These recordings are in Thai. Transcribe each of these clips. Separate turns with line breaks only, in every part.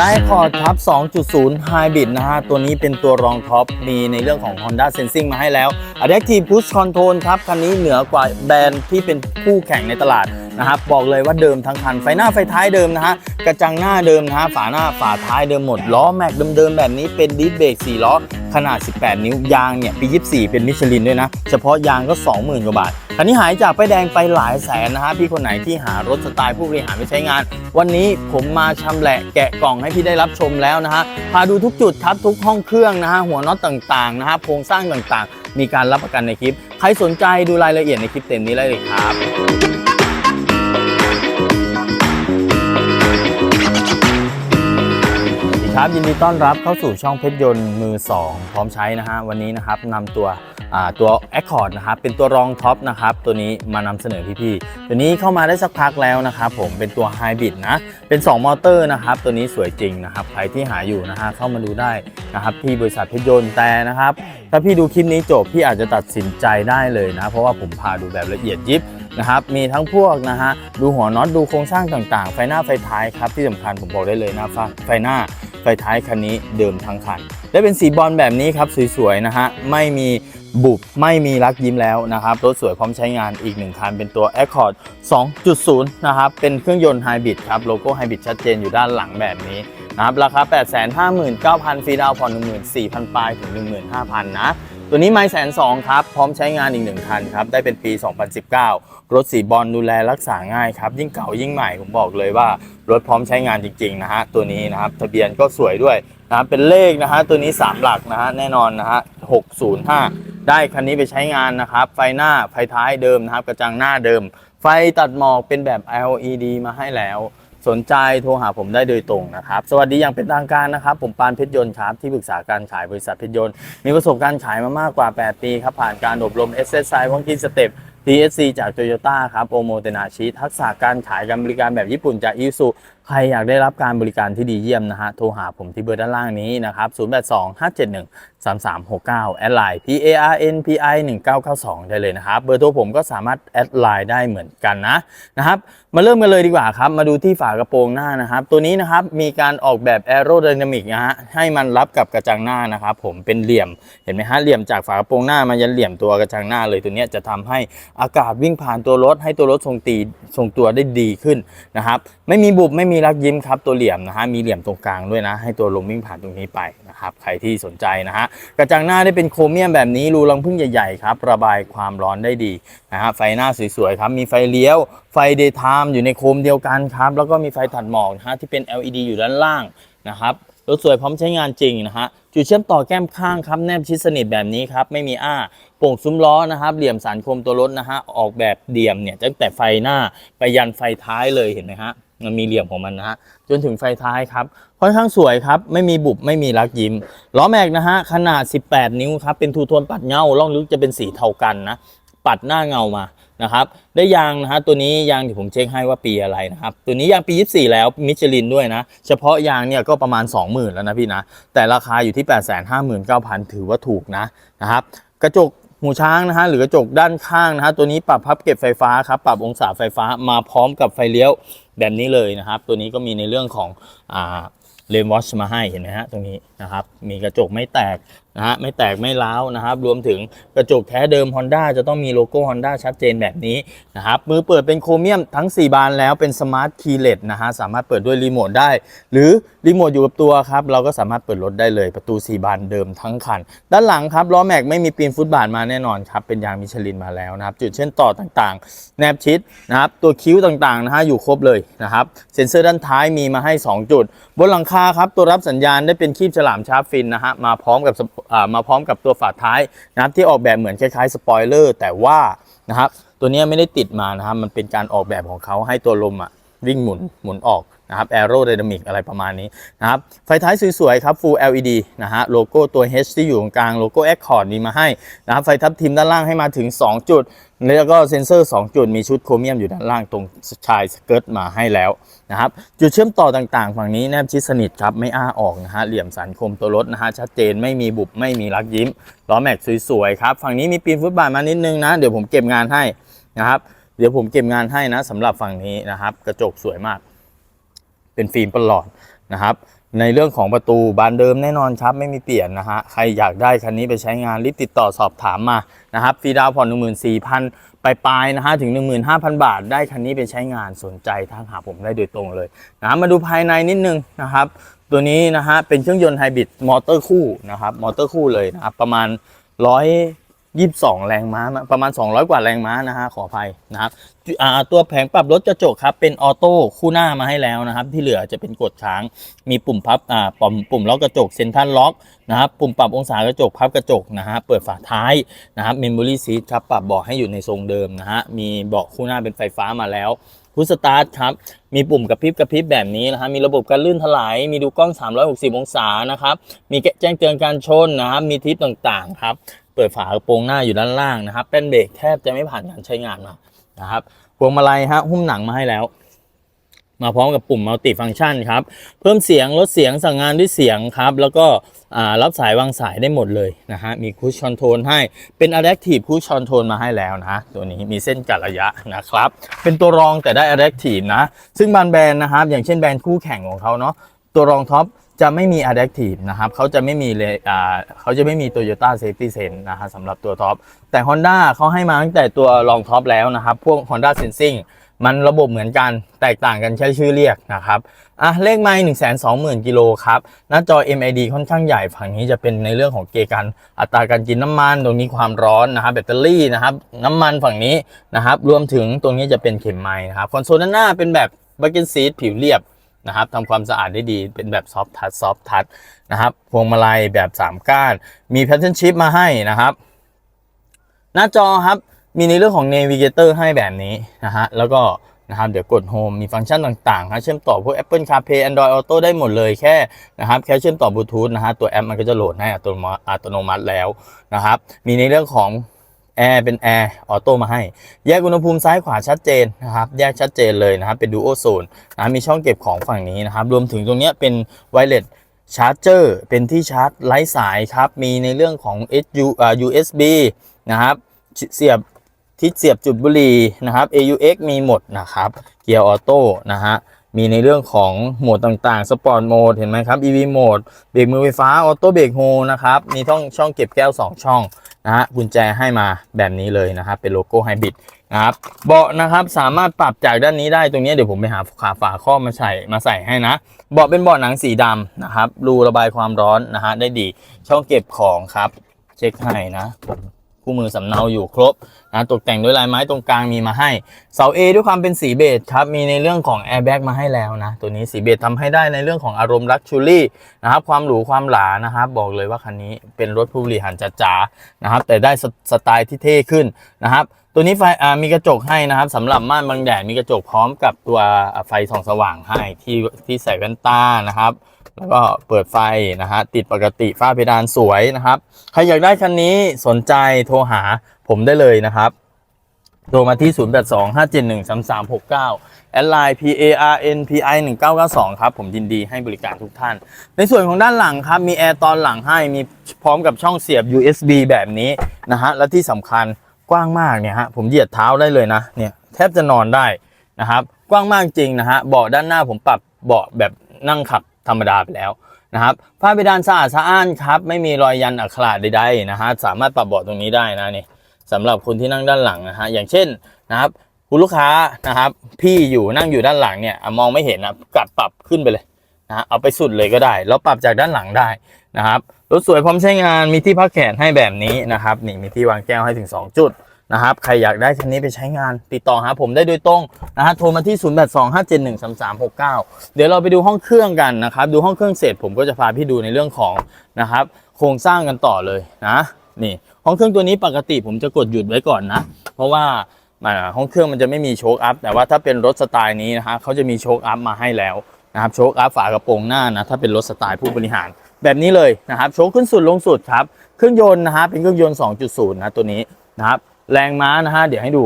ได้คอร์ททับ 2.0 Hybrid นะฮะ ตัวนี้เป็นตัวรองท็อป มีในเรื่องของ Honda Sensing มาให้แล้ว Adaptive Push Control ครับ คันนี้เหนือกว่าแบรนด์ที่เป็นคู่แข่งในตลาด นะครับบอกเลยว่าเดิมทั้งคันไฟหน้าไฟท้ายเดิมนะฮะกระจังหน้าเดิมนะฮะฝาหน้าฝาท้ายเดิมหมดล้อแม็กเดิมๆแบบนี้เป็นดิสเบรก4ล้อขนาด 18 นิ้วยางเนี่ยปี 24 เป็นมิชลินด้วยนะ เฉพาะยางก็ 20,000 กว่าบาทคันนี้หายจากป้ายแดงไปหลายแสนนะฮะพี่คนไหนที่หารถสไตล์ผู้บริหารไปใช้งาน วันนี้ผมมาชำแหละแกะกล่องให้พี่ได้รับชมแล้วนะฮะพาดูทุกจุดครับทุกห้องเครื่องนะฮะหัวน็อตต่างๆนะฮะโครงสร้างต่างๆ มีการรับประกันในคลิป ใครสนใจดูรายละเอียดในคลิปเต็มนี้ได้เลยครับ ครับยินดีต้อนรับเข้าสู่ช่องเพชรยนต์มือ 2 พร้อมใช้นะฮะวันนี้นะครับนำตัวตัว Accord นะครับเป็นตัวรองท็อปนะครับตัวนี้มานำเสนอพี่ๆตัวนี้เข้ามาได้สักพักแล้วนะครับผมเป็นตัวไฮบิดนะเป็น 2 มอเตอร์นะครับตัวนี้สวยจริงนะครับใครที่หาอยู่นะฮะเข้ามาดูได้นะครับที่บริษัทเพชรยนต์แต่นะครับถ้าพี่ดูคลิปนี้จบพี่อาจจะตัดสินใจได้เลยนะ เพราะว่าผมพาดูแบบละเอียดยิบนะครับมีทั้งพวกนะฮะดูหัวน็อตดูโครงสร้างต่างๆ ไฟหน้าไฟท้ายครับที่สำคัญผมบอกได้เลยนะฟ้าไฟหน้า ไฟท้ายคันนี้เดิมทั้งคัน ได้เป็นสีบอลแบบนี้ครับสวยๆนะฮะไม่มีบุบไม่มีรักยิ้มแล้วนะครับรถสวยพร้อมใช้งานอีกหนึ่งคันเป็นตัว Accord 2.0 นะครับ เป็นเครื่องยนต์ไฮบริดครับ โลโก้ไฮบริดชัดเจนอยู่ด้านหลังแบบนี้นะครับ ราคา 859,000ฟรีดาวน์ผ่อน14,000 ปลายถึง 15,000 นะ ตัวนี้ไม่แสนสองครับ พร้อมใช้งานอีกหนึ่งคันครับ ได้เป็นปี 2019 รถสีบอลดูแลรักษาง่ายครับ ยิ่งเก่ายิ่งใหม่ ผมบอกเลยว่า รถพร้อมใช้งานจริงๆนะฮะ ตัวนี้นะครับ ทะเบียนก็สวยด้วยนะเป็นเลขนะฮะ ตัวนี้ 3 หลักนะฮะ แน่นอนนะฮะ 605 ได้คันนี้ไปใช้งานนะครับ ไฟหน้า ไฟท้ายเดิมนะครับ กระจังหน้าเดิม ไฟตัดหมอกเป็นแบบ LED มาให้แล้ว สนใจโทรหาผมได้โดยตรงนะครับ สวัสดีอย่างเป็นทางการนะครับ ผมปานเพชรยนต์ครับที่ปรึกษาการขายบริษัทเพชรยนต์ มีประสบการณ์ขายมามากกว่า 8 ปีครับ ผ่านการอบรม SSI วังกินสเต็ป TSC จาก Toyota ครับโอโมเตนาชิทักษะการขายการบริการแบบญี่ปุ่นจากอิซูใครอยากได้รับการบริการที่ดีเยี่ยมนะฮะ โทรหาผมที่เบอร์ด้านล่างนี้นะครับ 082 571 3369 แอดไลน์ P A R N P I 1992 ได้เลยนะครับ เบอร์โทรผมก็สามารถแอดไลน์ได้เหมือนกันนะนะครับ มาเริ่มกันเลยดีกว่าครับ มาดูที่ฝากระโปรงหน้านะครับ ตัวนี้นะครับมีการออกแบบแอโร d y นามิกนะฮะ ให้มันรับกับกระจังหน้านะครับ ผมเป็นเหลี่ยม เห็นไหมฮะ เหลี่ยมจากฝากระโปรงหน้ามายันเหลี่ยมตัวกระจังหน้าเลยตัวนี้จะทำให้อากาศวิ่งผ่านตัวรถให้ตัวรถทรงตีทรงตัวได้ดีขึ้นนะครับ ไม่มีบุบไม่มีรักยิ้มครับตัวเหลี่ยมนะฮะ มีเหลี่ยมตรงกลางด้วยนะ ให้ตัวลมวิ่งผ่านตรงนี้ไปนะครับ ใครที่สนใจนะฮะกระจังหน้าได้เป็นโครเมียมแบบนี้รูรังพึ่งใหญ่ๆครับ ระบายความร้อนได้ดีนะฮะไฟหน้าสวยๆครับ มีไฟเลี้ยว ไฟเดย์ไทม์อยู่ในโคมเดียวกันครับ แล้วก็มีไฟตัดหมอกนะฮะที่เป็น LED อยู่ด้านล่างนะครับรถสวยพร้อมใช้งานจริงนะฮะจุดเชื่อมต่อแก้มข้างครับแนบชิดสนิทแบบนี้ครับ ไม่มีอ้าโป่งซุ้มล้อนะครับ เหลี่ยมสันคมตัวรถนะฮะออกแบบเดี่ยมเนี่ยตั้งแต่ไฟหน้าไปยันไฟท้ายเลยเห็นไหมฮะ มันมีเหลี่ยมของมันนะฮะจนถึงไฟท้ายครับค่อนข้างสวยครับ ไม่มีบุบไม่มีรักยิ้มล้อแม็กนะฮะขนาด 18 นิ้วครับเป็นทูโทนปัดเงาล่องลึกจะเป็นสีเทากันนะปัดหน้าเงามานะครับได้ยางนะฮะตัวนี้ยางที่ผมเช็คให้ว่าปีอะไรนะครับตัวนี้ยางปี 24 แล้วมิชลินด้วยนะ เฉพาะยางเนี่ยก็ประมาณ 20,000 แล้วนะพี่นะ แต่ราคาอยู่ที่ 859,000 ถือว่าถูกนะนะครับกระจก หูช้างนะฮะหรือกระจกด้านข้างนะฮะตัวนี้ปรับพับเก็บไฟฟ้าครับปรับองศาไฟฟ้ามาพร้อมกับไฟเลี้ยวแบบนี้เลยนะครับ ตัวนี้ก็มีในเรื่องของอเลนวอชมาให้เห็นไหมฮะตรงนี้นะครับ มีกระจกไม่แตก นะฮะไม่แตกไม่ร้าวนะครับรวมถึงกระจกแท้เดิม Honda จะต้องมีโลโก้ Honda ชัดเจนแบบนี้นะครับมือเปิดเป็นโครเมียมทั้ง 4 บานแล้วเป็นสมาร์ทคีย์เลสนะฮะสามารถเปิดด้วยรีโมทได้ หรือรีโมทอยู่กับตัวครับเราก็สามารถเปิดรถได้เลยประตู 4 บานเดิมทั้งคัน ด้านหลังครับล้อแม็กไม่มีปีนฟุตบาทมาแน่นอนครับเป็นยางมิชลินมาแล้วนะครับจุดเชื่อมต่อต่างๆ แนบชิดนะครับตัวคิ้วต่างๆนะฮะอยู่ครบเลยนะครับเซ็นเซอร์ด้านท้ายมีมาให้ 2 จุด บนหลังคาครับตัวรับสัญญาณได้เป็นคีบฉลามชาร์ปฟินนะฮะมาพร้อมกับมาพร้อมกับตัวฝาท้ายนะครับที่ออกแบบเหมือนคล้ายๆสปอยเลอร์แต่ว่านะครับตัวนี้ไม่ได้ติดมานะครับมันเป็นการออกแบบของเขาให้ตัวลมอะวิ่งหมุนหมุนออก นะครับแอโร d y นามิกอะไรประมาณนี้นะครับ ไฟท้ายสวยๆครับ Full LED นะฮะ โลโก้ตัว H ที่อยู่ตรงกลาง โลโก้ Accord มีมาให้นะครับ ไฟทับทิมด้านล่างให้มาถึง 2 จุด แล้วก็เซ็นเซอร์ 2 จุด มีชุดโครเมียมอยู่ด้านล่างตรงชายสเกิร์ตมาให้แล้วนะครับ จุดเชื่อมต่อต่างๆ ฝั่งนี้แนบชิดสนิทครับ ไม่อ้าออกนะฮะ เหลี่ยมสันคมตัวรถนะฮะ ชัดเจน ไม่มีบุบ ไม่มีรักยิ้ม ล้อแม็กสวยๆครับ ฝั่งนี้มีปีนฟุตบาทมานิดนึงนะ เดี๋ยวผมเก็บงานให้นะครับ เดี๋ยวผมเก็บงานให้นะสำหรับฝั่งนี้นะครับ กระจกสวยมาก เป็นฟิล์มประหลอดนะครับ ในเรื่องของประตูบานเดิมแน่นอนครับไม่มีเปลี่ยนนะฮะใครอยากได้คันนี้ไปใช้งานรีบติดต่อสอบถามมานะครับฟรีดาวน์ผ่อน14,000ปลายๆนะฮะถึง 15,000 บาท ได้คันนี้ไปใช้งานสนใจทักหาผมได้โดยตรงเลยนะมาดูภายในนิดนึงนะครับตัวนี้นะฮะเป็นเครื่องยนต์ไฮบริดมอเตอร์คู่นะครับมอเตอร์คู่เลยนะครับประมาณ 22 แรงม้าประมาณ 200 กว่าแรงม้านะฮะขออภัยนะครับตัวแผงปรับรถกระจกครับเป็นออโต้คู่หน้ามาให้แล้วนะครับ ที่เหลือจะเป็นกดค้างมีปุ่มพับอ่าปุ่มปุ่มล็อกกระจกเซนทรัลล็อกนะครับปุ่มปรับองศากระจกพับกระจกนะฮะเปิดฝาท้ายนะครับเมมโมรี่ซีทครับปรับเบาะให้อยู่ในทรงเดิมนะฮะมีเบาะคู่หน้าเป็นไฟฟ้ามาแล้ว พุทสตาร์ทครับ มีปุ่มกระพริบกระพริบแบบนี้นะฮะ มีระบบการลื่นถลาย มีดูกล้อง 360 องศานะครับ มีแจ้งเตือนการชนนะครับ มีทิปต่างๆครับ เปิดฝากระโปรงหน้าอยู่ด้านล่างนะครับ เป็นเบรกแทบจะไม่ผ่านการใช้งานมานะครับ พวงมาลัยฮะ หุ้มหนังมาให้แล้ว มาพร้อมกับปุ่มมัลติฟัง c t ชันครับ เพิ่มเสียงลดเสียงสั่งงานด้วยเสียงครับ แล้วก็รับสายวางสายได้หมดเลยนะฮะ มีคูชอนโทรลให้ เป็น Adaptive Cruise Control มาให้แล้วนะ ตัวนี้มีเส้นกัดระยะนะครับ เป็นตัวรองแต่ได้ Adaptive นะ ซึ่งบางแบรนด์นะครับ อย่างเช่นแบรนด์คู่แข่งของเขาเนาะ ตัวรองท็อปจะไม่มี Adaptive นะครับ เขาจะไม่มีเลยอ่าเขาจะไม่มี Toyota Safety Sense นะฮะสำหรับตัวท็อป แต่ Honda เขาให้มาตั้งแต่ตัวรองท็อปแล้วนะครับ พวก Honda Sensing มันระบบเหมือนกัน แตกต่างกันแค่ชื่อเรียกนะครับ อะ เลขไมล์1 2 0 0 0 0กิโลครับ หน้าจอ MID ค่อนข้างใหญ่ ฝั่งนี้จะเป็นในเรื่องของเกการอัตราการกินน้ำมัน ตรงนี้ความร้อนนะครับ แบตเตอรี่นะครับ น้ำมันฝั่งนี้นะครับ รวมถึงตรงนี้จะเป็นเข็มไม้นะครับ คอนโซลด้านหน้าเป็นแบบบักเก็ตซีทผิวเรียบนะครับทำความสะอาดได้ดี เป็นแบบซอฟทัชซอฟทัชนะครับ พวงมาลัยแบบ 3 ก้าน มีแพทเทิร์นชิพมาให้นะครับ หน้าจอครับ มีในเรื่องของ Navigator ให้แบบนี้นะฮะ แล้วก็นะครับเดี๋ยวกด Home มีฟังก์ชันต่างๆนะเชื่อมต่อพวก Apple CarPlay Android Auto ได้หมดเลยแค่นะครับแค่เชื่อมต่อบลูทูธนะฮะตัวแอปมันก็จะโหลดให้อัตโนมัติอัตโนมัติแล้วนะครับมีในเรื่องของแอร์เป็นแอร์ออโต้มาให้ แยกอุณหภูมิซ้ายขวาชัดเจนนะครับแยกชัดเจนเลยนะครับเป็นดูโอโซนนะมีช่องเก็บของฝั่งนี้นะครับรวมถึงตรงนี้เป็นไวเลสชาร์จเจอร์เป็นที่ชาร์จไร้สายครับ มีในเรื่องของ SU อ่า USB นะครับเสียบ ที่เสียบจุดบุหรี่นะครับ AUX มีหมดนะครับ เกียร์ออโต้นะฮะมีในเรื่องของโหมดต่างๆ สปอร์ตโหมด เห็นไหมครับ EV โหมด เบรกมือไฟฟ้า ออโต้เบรกโฮนะครับ มีช่องช่องเก็บแก้ว 2 ช่องนะฮะ กุญแจให้มาแบบนี้เลยนะครับ เป็นโลโก้ไฮบริดนะครับ เบาะนะครับ สามารถปรับจากด้านนี้ได้ ตรงนี้เดี๋ยวผมไปหาขาฝาข้อมาใส่มาใส่ให้นะ เบาะเป็นเบาะหนังสีดำนะครับ รูระบายความร้อนนะฮะ ได้ดี ช่องเก็บของครับ เช็คให้นะผม คู่มือสำเนาอยู่ครบนะตกแต่งด้วยลายไม้ตรงกลางมีมาให้เสา A ด้วยความเป็นสีเบจครับมีในเรื่องของแอร์แบ็กมาให้แล้วนะตัวนี้สีเบจทำให้ได้ในเรื่องของอารมณ์ลักชูรี่นะครับความหรูความหลานะครับบอกเลยว่าคันนี้เป็นรถผู้บริหารจ๋าๆนะครับแต่ได้สสไตล์ที่เท่ขึ้นนะครับตัวนี้ไฟมีกระจกให้นะครับสำหรับม่านบังแดดมีกระจกพร้อมกับตัวไฟส่องสว่างให้ที่ที่ใส่แว่นตานะครับ แล้วก็เปิดไฟนะฮะติดปกติฝ้าเพดานสวยนะครับ ใครอยากได้คันนี้สนใจโทรหาผมได้เลยนะครับโทรมาที่ 0825713369 แอดไลน์ PARNPI 1992 ครับ ผมยินดีให้บริการทุกท่าน ในส่วนของด้านหลังครับ มีแอร์ตอนหลังให้ มีพร้อมกับช่องเสียบ USB แบบนี้นะฮะ และที่สำคัญกว้างมากเนี่ยฮะ ผมเหยียดเท้าได้เลยนะ เนี่ย แทบจะนอนได้นะครับ กว้างมากจริงนะฮะ เบาะด้านหน้าผมปรับเบาะแบบนั่งขับ ธรรมดาไปแล้วนะครับผ้าเพดานสะอาดสะอ้านครับ ไม่มีรอยยันอักขระใดๆนะฮะสามารถปรับเบาะตรงนี้ได้นะนี่สำหรับคนที่นั่งด้านหลังนะฮะอย่างเช่นนะครับคุณลูกค้านะครับ พี่อยู่นั่งอยู่ด้านหลังเนี่ยมองไม่เห็นนะกัดปรับขึ้นไปเลยนะฮะเอาไปสุดเลยก็ได้ แล้วปรับจากด้านหลังได้นะครับรถสวยพร้อมใช้งานมีที่พักแขนให้แบบนี้นะครับนี่มีที่วางแก้วให้ถึง 2 จุด นะครับ ใครอยากได้คันนี้ไปใช้งานติดต่อหาผมได้โดยตรงนะฮะโทรมาที่ 0825713369 เดี๋ยวเราไปดูห้องเครื่องกันนะครับ ดูห้องเครื่องเสร็จผมก็จะพาพี่ดูในเรื่องของนะครับ โครงสร้างกันต่อเลยนะนี่ห้องเครื่องตัวนี้ปกติผมจะกดหยุดไว้ก่อนนะ เพราะว่าห้องเครื่องมันจะไม่มีโชคอัพแต่ว่าถ้าเป็นรถสไตล์นี้นะฮะเขาจะมีโชคอัพมาให้แล้วนะครับโชคอัพฝากระโปรงหน้านะถ้าเป็นรถสไตล์ผู้บริหาร แบบนี้เลยนะครับโชคขึ้นสุดลงสุดครับเครื่องยนต์นะฮะเป็นเครื่องยนต์ 2.0 นะตัวนี้นะครับ แรงม้านะฮะเดี๋ยวให้ดู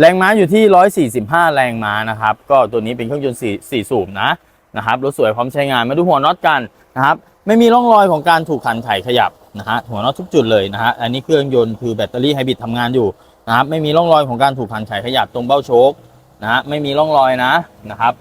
แรงม้าอยู่ที่ 145 แรงม้านะครับ ก็ตัวนี้เป็นเครื่องยนต์4 4สูบนะนะครับรถสวยพร้อมใช้งานมาดูหัวน็อตกันนะครับ ไม่มีร่องรอยของการถูกขันไถขยับนะฮะหัวน็อตทุกจุดเลยนะฮะอันนี้เครื่องยนต์คือแบตเตอรี่ไฮบริดทำงานอยู่นะครับไม่มีร่องรอยของการถูกขันไถขยับตรงเบ้าโชคนะฮะไม่มีร่องรอยนะนะครับ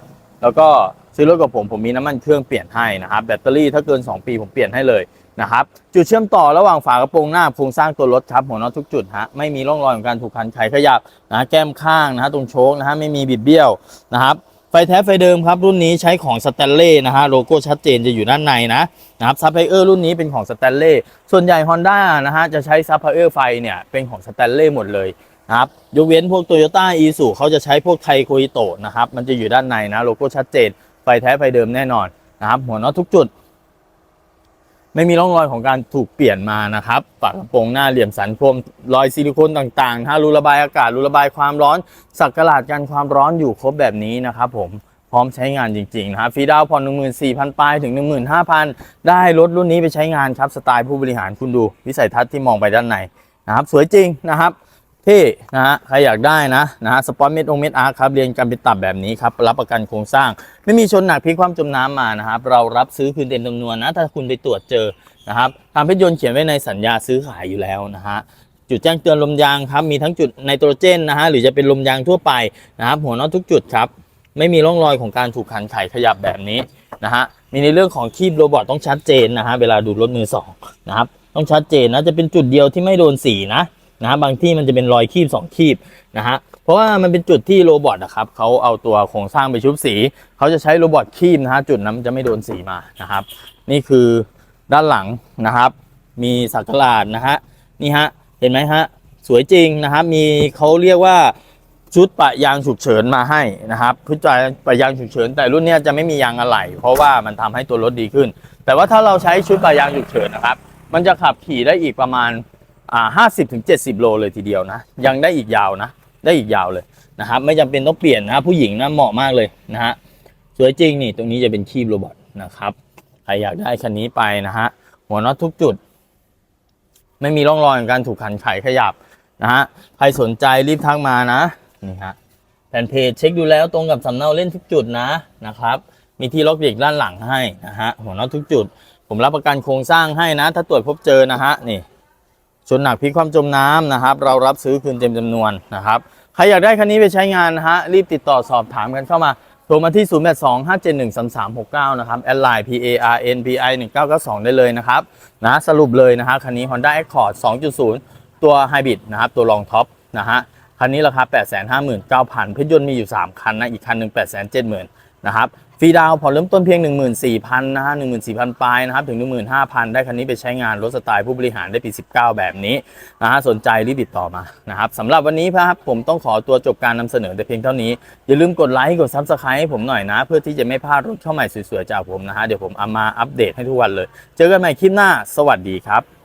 แล้วก็ ซื้อรถกับผมผมมีน้ำมันเครื่องเปลี่ยนให้นะครับแบตเตอรี่ถ้าเกิน 2 ปีผมเปลี่ยนให้เลยนะครับจุดเชื่อมต่อระหว่างฝากระโปรงหน้าโครงสร้างตัวรถครับหัวน็อตทุกจุดฮะไม่มีร่องรอยของการถูกคันไขขยับนะแก้มข้างนะฮะตรงโชคนะฮะไม่มีบิดเบี้ยวนะครับไฟแท้ไฟเดิมครับรุ่นนี้ใช้ของสแตนเล่นะฮะโลโก้ชัดเจนจะอยู่ด้านในนะนะครับซับไพเออร์รุ่นนี้เป็นของสแตนเล่ส่วนใหญ่ Honda นะฮะจะใช้ซับไพเออร์ไฟเนี่ยเป็นของสแตนเล่หมดเลยนะครับยกเว้นพวกโตโยต้าอีซูเขาจะใช้พวกไทโคอิโตะนะครับมันจะอยู่ด้านในนะโลโก้ชัดเจน ไฟแท้ไฟเดิมแน่นอนนะครับ หัวน็อตทุกจุด ไม่มีร่องรอยของการถูกเปลี่ยนมานะครับฝากระโปรงหน้าเหลี่ยมสันโครมรอยซิลิโคนต่างๆ ถ้ารูระบายอากาศรูระบายความร้อน สักกะลาดกันความร้อนอยู่ครบแบบนี้นะครับ ผมพร้อมใช้งานจริงๆนะครับฟรีดาวน์ผ่อน14,000ปลายถึง 15,000 ได้รถรุ่นนี้ไปใช้งานครับสไตล์ผู้บริหารคุณดู วิสัยทัศน์ที่มองไปด้านในนะครับ สวยจริงนะครับ ที่นะฮะใครอยากได้นะนะฮะสปอนเม็ดองเม็ดอาร์ครับเรียนกันเป็นตับแบบนี้ครับรับประกันโครงสร้าง ไม่มีชนหนักพลิกความจมน้ำมานะครับเรารับซื้อคืนเต็มจำนวนนะถ้าคุณไปตรวจเจอนะครับทางเพชรยนต์เขียนไว้ในสัญญาซื้อขายอยู่แล้วนะฮะจุดแจ้งเตือนลมยางครับมีทั้งจุดไนโตรเจนนะฮะหรือจะเป็นลมยางทั่วไปนะครับหัวน็อตทุกจุดครับไม่มีร่องรอยของการถูกขันไขขยับแบบนี้นะฮะมีในเรื่องของคีบโรบอทต้องชัดเจนนะฮะเวลาดูรถมือสองนะครับต้องชัดเจนนะจะเป็นจุดเดียวที่ไม่โดนสีนะ นะฮะบางที่มันจะเป็นรอยคีบสองคีบนะฮะเพราะว่ามันเป็นจุดที่โรบอทนะครับเขาเอาตัวโครงสร้างไปชุบสีเขาจะใช้โรบอทคีบนะฮะจุดนั้นจะไม่โดนสีมานะครับ นี่คือด้านหลังนะครับ มีสักหลาดนะฮะนี่ฮะเห็นไหมฮะสวยจริงนะครับมีเขาเรียกว่าชุดปะยางฉุกเฉินมาให้นะครับชุดปะยางฉุกเฉิน แต่รุ่นนี้จะไม่มียางอะไหล่เพราะว่ามันทำให้ตัวรถดีขึ้น แต่ว่าถ้าเราใช้ชุดปะยางฉุกเฉินนะครับ มันจะขับขี่ได้อีกประมาณ อ่าห้าสิบถึงเจ็ดสิบโลเลยทีเดียวนะ ยังได้อีกยาวนะ ได้อีกยาวเลยนะครับ ไม่จำเป็นต้องเปลี่ยนนะผู้หญิงนะเหมาะมากเลยนะฮะสวยจริงนี่ตรงนี้จะเป็นคีบโรบอทนะครับใครอยากได้คันนี้ไปนะฮะหัวน็อตทุกจุด ไม่มีร่องรอยของการถูกขันไขขยับนะฮะใครสนใจรีบทักมานะนี่ฮะแผ่นเพจเช็คดูแล้วตรงกับสำเนาเล่นทุกจุดนะนะครับ มีที่ล็อกเบรกด้านหลังให้นะฮะหัวน็อตทุกจุด ผมรับประกันโครงสร้างให้นะ ถ้าตรวจพบเจอนะฮะนี่ ชนหนักพลิกความจมน้ำนะครับ เรารับซื้อคืนเต็มจำนวนนะครับ ใครอยากได้คันนี้ไปใช้งานนะฮะ รีบติดต่อสอบถามกันเข้ามา โทรมาที่ 0 8 2 5 7 1 3 3 6 9 นะครับแอดไลน์ P A R N P I 1992 ได้เลยนะครับ นะสรุปเลยนะฮะ คันนี้ Honda Accord 2.0 ตัว Hybrid นะครับ ตัวรองท็อปนะฮะ คันนี้ราคา 859,000เพชรยนต์มีอยู่ 3 คันนะ อีกคันหนึ่ง870,000นะครับ รีดาวน์ผ่อนเริ่มต้นเพียง 14,000นะฮะ14,000 ปลายนะครับถึง 15,000 ได้คันนี้ไปใช้งานรถสไตล์ผู้บริหารได้ปี 19 แบบนี้นะฮะสนใจรีบติดต่อมานะครับสำหรับวันนี้ครับผมต้องขอตัวจบการนำเสนอแต่เพียงเท่านี้ อย่าลืมกดไลค์กด Subscribe ให้ผมหน่อยนะ เพื่อที่จะไม่พลาดรถเข้าใหม่สวยๆจากผมนะฮะเดี๋ยวผมเอามาอัปเดตให้ทุกวันเลย เจอกันใหม่คลิปหน้า สวัสดีครับ